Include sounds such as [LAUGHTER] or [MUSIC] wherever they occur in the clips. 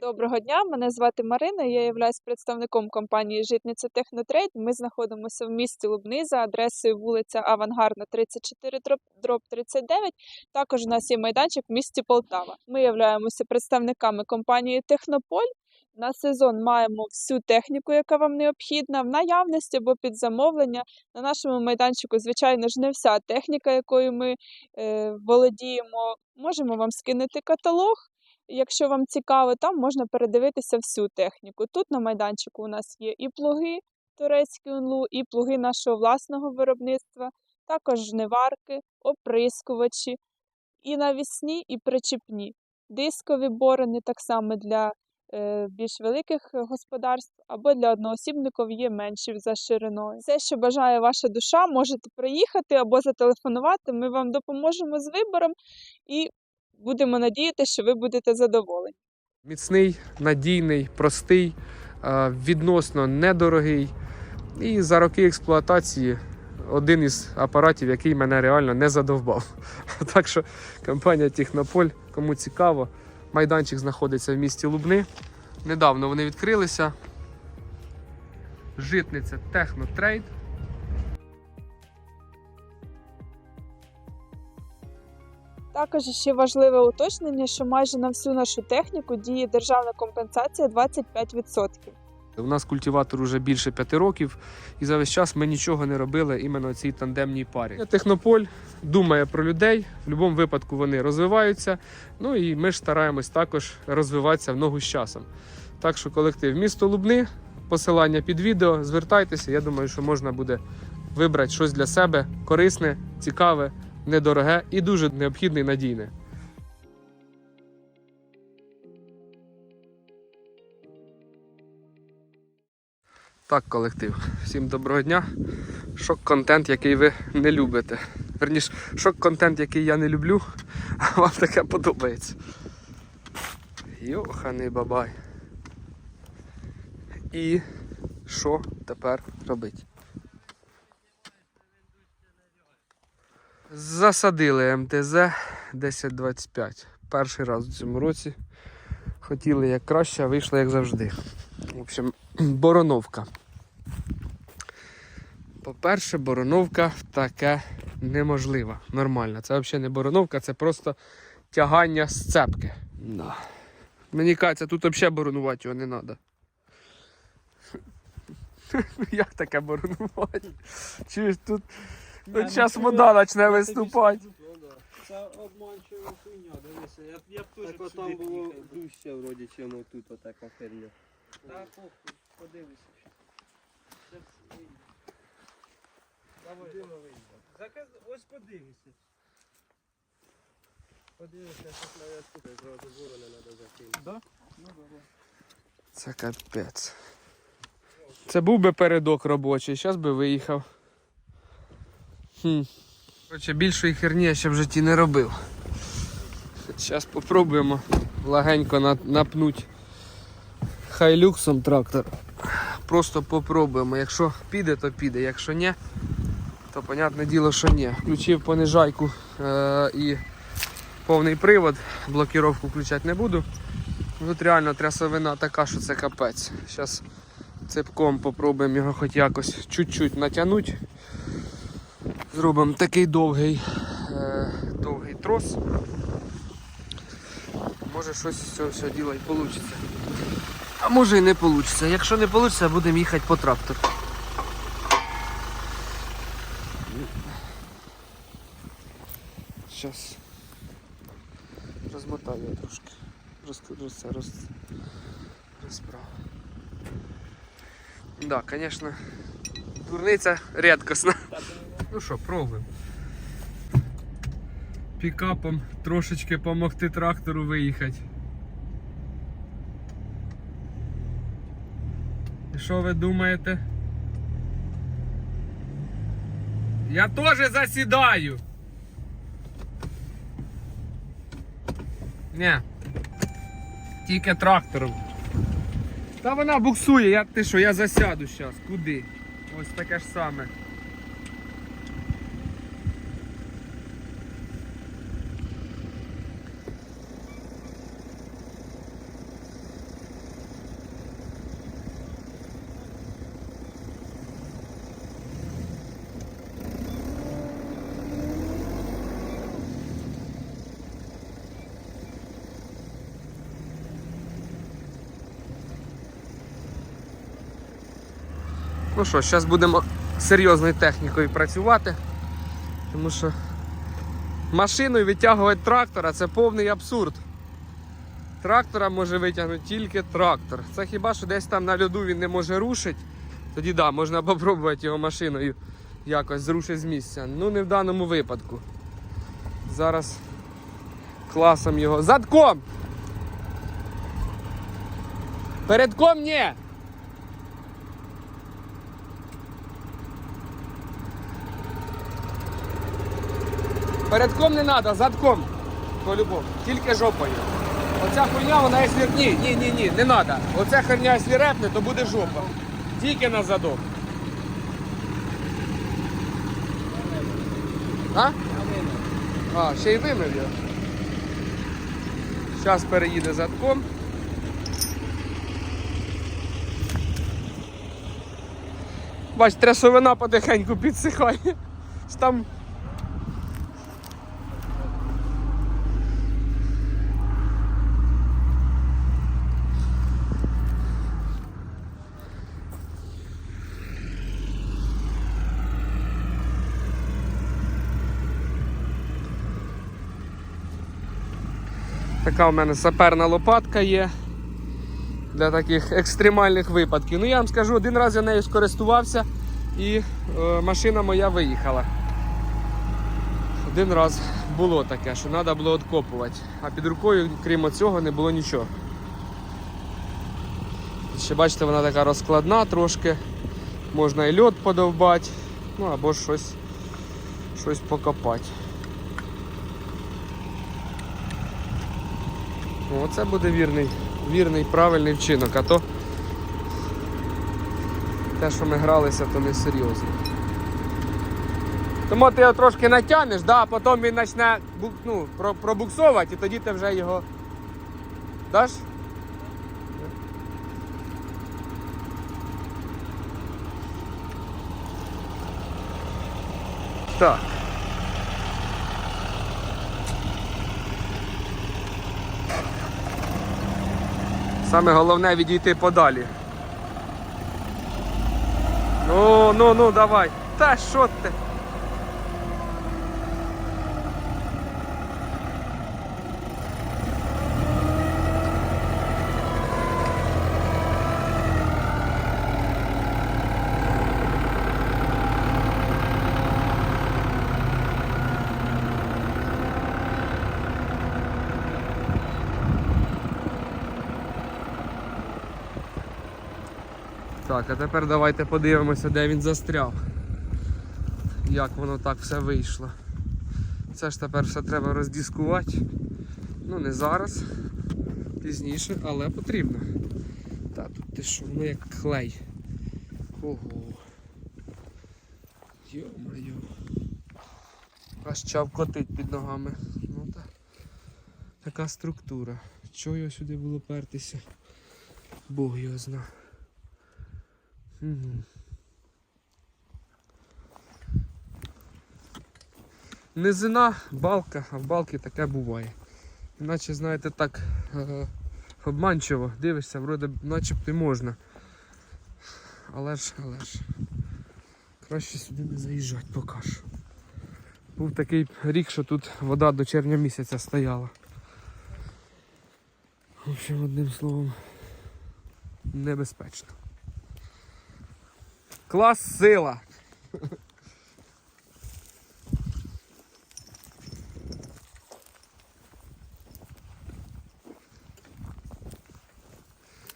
Доброго дня, мене звати Марина. Я являюсь представником компанії Житниця Технотрейд. Ми знаходимося в місті Лубни за адресою вулиця Авангардна, 34 дроб 39. Також у нас є майданчик в місті Полтава. Ми являємося представниками компанії Технополь. На сезон маємо всю техніку, яка вам необхідна, в наявності або під замовлення. На нашому майданчику, звичайно ж, не вся техніка, якою ми е, володіємо. Можемо вам скинути каталог. Якщо вам цікаво, там можна передивитися всю техніку. Тут на майданчику у нас є і плуги турецькі унлу, і плуги нашого власного виробництва, також жниварки, оприскувачі, і навісні, і причіпні. Дискові борони так само для е, більш великих господарств або для одноосібників є менші за шириною. Все, що бажає ваша душа, можете приїхати або зателефонувати. Ми вам допоможемо з вибором і будемо надіятися, що ви будете задоволені. Міцний, надійний, простий, е, відносно недорогий. І за роки експлуатації один із апаратів, який мене реально не задовбав. [LAUGHS] Так що компанія Технополь, кому цікаво, майданчик знаходиться в місті Лубни. Недавно вони відкрилися. Житниця Технотрейд. Також ще важливе уточнення, що майже на всю нашу техніку діє державна компенсація 25%. У нас культиватор вже більше п'яти років, і за весь час ми нічого не робили іменно цій тандемній парі. Технополь думає про людей, в будь-якому випадку вони розвиваються. Ну і ми ж стараємось також розвиватися в ногу з часом. Так що колектив місто Лубни, посилання під відео, звертайтеся. Я думаю, що можна буде вибрати щось для себе корисне, цікаве, недороге і дуже необхідне і надійне. Так, колектив. Всім доброго дня. Шок-контент, який ви не любите. Верніше, шок-контент, який я не люблю, а вам таке подобається. Йоханий бабай. І що тепер робити? Засадили МТЗ 1025. Перший раз у цьому році. Хотіли як краще, а вийшло як завжди. В общем, [CLEARS THROAT] бороновка. По-перше, бороновка таке неможлива. Нормально. Це взагалі не бороновка, це просто тягання з цепки. Да. Мені кажеться, тут взагалі боронувати його не треба. [LAUGHS] Як таке боронувати? Чуєш, тут, тут зараз вода почне виступати. Це обманчива хуйня, дивися, я, я б теж Так там було дужче вроді, чим отут отака херня. Та похуй, подивися. Щас вийде. Давай. Заказ... Ось подивися. Подивися, щось навіть тут зразу ворони треба закинути. Да? Ну давай. Це капець. Це був би передок робочий, зараз би виїхав. Хм. Більшої херні я ще в житті не робив. Зараз спробуємо легенько на- напнуть хайлюксом трактор. Просто попробуємо. Якщо піде, то піде. Якщо ні, то понятне діло, що ні. Включив понижайку е- і повний привод, блокіровку включати не буду. Тут реально трясовина така, що це капець. Зараз цепком попробуємо його хоч якось чуть-чуть натягнути. Зробимо такий довгий, е, довгий трос. Може щось з цього всього діла і вийде. А може і не вийде. Якщо не вийде, будемо їхати по трактору. Зараз розмотаю я трошки. Роз, роз, розправ. Да, звісно, дурниця рідкісна. Ну що, пробуємо. Пікапом трошечки допомогти трактору виїхати. І що ви думаєте? Я теж засідаю. Ні. Тільки трактором. Та вона буксує, я ти що, я засяду зараз. Куди? Ось таке ж саме. Ну що, зараз будемо серйозною технікою працювати, тому що машиною витягувати трактора це повний абсурд. Трактора може витягнути тільки трактор. Це хіба що десь там на льоду він не може рушити. Тоді да, можна попробувати його машиною якось зрушити з місця. Ну не в даному випадку. Зараз класом його. Задком! Передком ні! Передком не треба, задком. По-любому. Тільки жопою. Оця хуйня, вона якщо... Ні, ні, ні, ні, не треба. Оця херня, якщо то буде жопа. Тільки на задок. А? А, ще й вимив його. Зараз переїде задком. Бач, трясовина потихеньку підсихає. Там Така у мене саперна лопатка є для таких екстремальних випадків. Ну я вам скажу, один раз я нею скористувався і е, машина моя виїхала. Один раз було таке, що треба було відкопувати. А під рукою, крім цього, не було нічого. Ще бачите, вона така розкладна трошки. Можна і льот подовбати, ну або щось, щось покопати. О, це буде вірний, вірний, правильний вчинок, а то те, що ми гралися, то не серйозно. Тому ти його трошки натягнеш, да, а потім він почне ну, пробуксовувати і тоді ти вже його даш? Так. Саме головне відійти подалі. Ну, ну, ну, давай. Та що ти? Так, а тепер давайте подивимося, де він застряв. Як воно так все вийшло. Це ж тепер все треба роздіскувати. Ну не зараз, пізніше, але потрібно. Та тут ти що, воно як клей. Ого. Йо-моє. Аж чавкотить під ногами. Ну так. Така структура. Чого його сюди було пертися? Бог його зна. Угу. Низина, балка, а в балки таке буває. Іначе, знаєте, так е, обманчиво, дивишся, вроде начебто можна. Але ж, але ж. Краще сюди не заїжджати поки що. Був такий рік, що тут вода до червня місяця стояла. В общем, одним словом, небезпечно. Клас сила.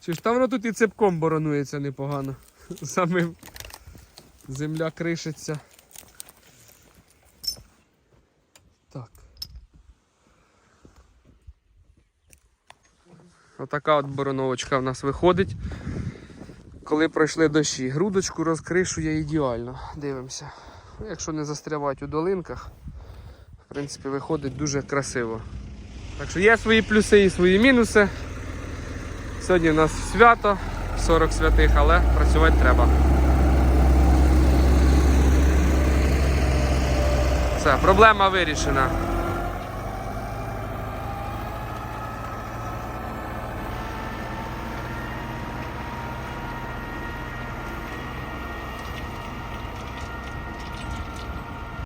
Чи ж там воно тут і цепком боронується непогано. [LAUGHS] Самим земля кришиться. Так. Отака от бороновочка в нас виходить. Коли пройшли дощі, грудочку розкришує ідеально. Дивимося. Ну, Якщо не застрявати у долинках, в принципі, виходить дуже красиво. Так що є свої плюси і свої мінуси. Сьогодні у нас свято, 40 святих, але працювати треба. Все, проблема вирішена.